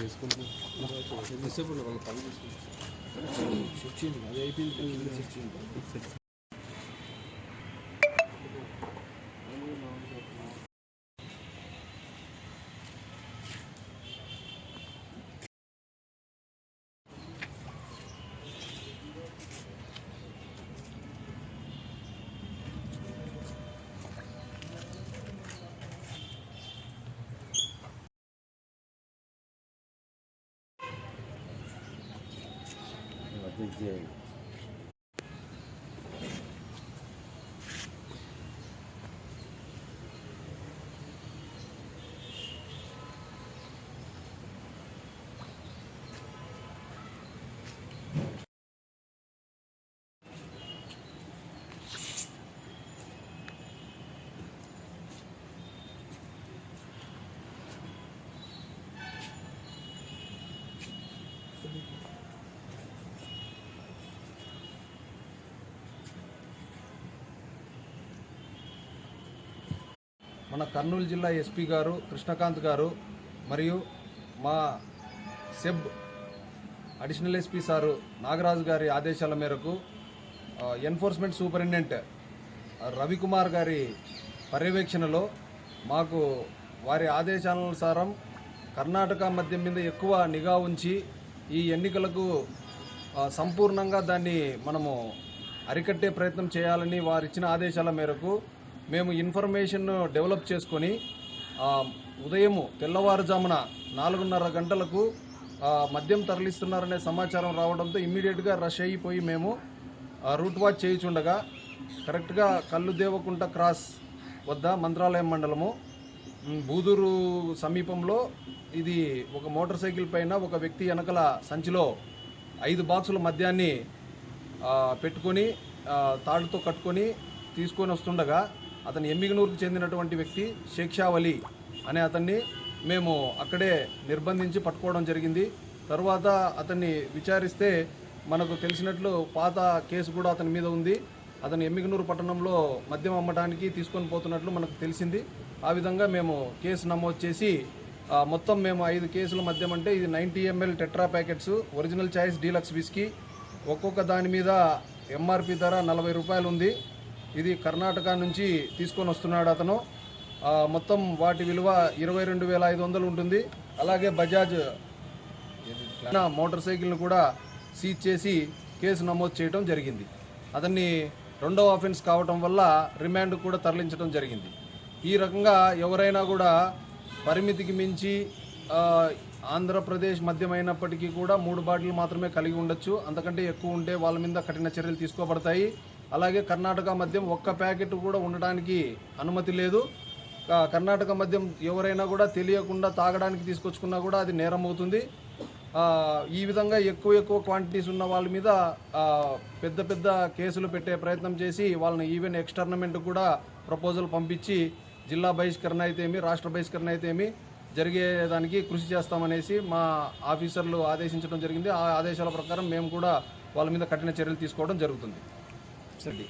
చేసుకుంటున్నాం. వాళ్ళ పని చేసుకుంటాం అయిపోయింది Big మన కర్నూలు జిల్లా ఎస్పీ గారు కృష్ణకాంత్ గారు మరియు మా SEB additional SP sir Nagaraju గారి ఆదేశాల మేరకు ఎన్ఫోర్స్మెంట్ సూపరింటెండెంట్ రవికుమార్ గారి పర్యవేక్షణలో మాకు వారి ఆదేశానుసారం కర్ణాటక మద్యం మీద ఎక్కువ నిఘా ఉంచి ఈ ఎన్నికలకు సంపూర్ణంగా దాన్ని మనము అరికట్టే ప్రయత్నం చేయాలని వారిచ్చిన ఆదేశాల మేరకు మేము ఇన్ఫర్మేషన్ డెవలప్ చేసుకొని ఉదయము తెల్లవారుజామున నాలుగున్నర గంటలకు మద్యం తరలిస్తున్నారనే సమాచారం రావడంతో ఇమ్మీడియట్గా రష్ అయిపోయి మేము రూట్ వాచ్ చేయుచుండగా కరెక్ట్గా కళ్ళు దేవకుంట క్రాస్ వద్ద మంత్రాలయం మండలము బూదూరు సమీపంలో ఇది ఒక మోటార్ సైకిల్ పైన ఒక వ్యక్తి వెనకల సంచిలో ఐదు బాక్సుల మద్యాన్ని పెట్టుకొని తాడుతో కట్టుకొని తీసుకొని వస్తుండగా అతను ఎమ్మిగనూరుకు చెందినటువంటి వ్యక్తి షేక్ అనే అతన్ని మేము అక్కడే నిర్బంధించి పట్టుకోవడం జరిగింది. తరువాత అతన్ని విచారిస్తే మనకు తెలిసినట్లు పాత కేసు కూడా అతని మీద ఉంది. అతను ఎమ్మిగనూరు పట్టణంలో మద్యం అమ్మడానికి తీసుకొని పోతున్నట్లు మనకు తెలిసింది. ఆ విధంగా మేము కేసు నమోదు చేసి మొత్తం మేము ఐదు కేసుల మద్యం అంటే ఇది ninety ML tetra packets original choice deluxe whisky ఒక్కొక్క దాని మీద ఎంఆర్పి ధర నలభై రూపాయలు ఉంది ఇది కర్ణాటక నుంచి తీసుకొని వస్తున్నాడు అతను. మొత్తం వాటి విలువ ఇరవై రెండు వేల ఐదు వందలు ఉంటుంది. అలాగే బజాజ్ మోటార్ సైకిల్ను కూడా సీజ్ చేసి కేసు నమోదు చేయడం జరిగింది. అతన్ని రెండవ ఆఫెన్స్ కావటం వల్ల రిమాండ్ కూడా తరలించడం జరిగింది. ఈ రకంగా ఎవరైనా కూడా పరిమితికి మించి ఆంధ్రప్రదేశ్ మద్యమైనప్పటికీ కూడా మూడు బాటిల్ మాత్రమే కలిగి ఉండొచ్చు. అంతకంటే ఎక్కువ ఉంటే వాళ్ళ మీద కఠిన చర్యలు తీసుకోబడతాయి. అలాగే కర్ణాటక మద్యం ఒక్క ప్యాకెట్ కూడా ఉండడానికి అనుమతి లేదు. కర్ణాటక మద్యం ఎవరైనా కూడా తెలియకుండా తాగడానికి తీసుకొచ్చుకున్నా కూడా అది నేరం అవుతుంది ఈ విధంగా ఎక్కువ ఎక్కువ క్వాంటిటీస్ ఉన్న వాళ్ళ మీద పెద్ద పెద్ద కేసులు పెట్టే ప్రయత్నం చేసి వాళ్ళని ఈవెన్ ఎక్స్టర్నమెంట్ కూడా ప్రపోజల్ పంపించి జిల్లా బహిష్కరణ అయితేమి రాష్ట్ర బహిష్కరణ అయితేమి జరిగేదానికి కృషి చేస్తామనేసి మా ఆఫీసర్లు ఆదేశించడం జరిగింది. ఆ ఆదేశాల ప్రకారం మేము కూడా వాళ్ళ మీద కఠిన చర్యలు తీసుకోవడం జరుగుతుంది. సరే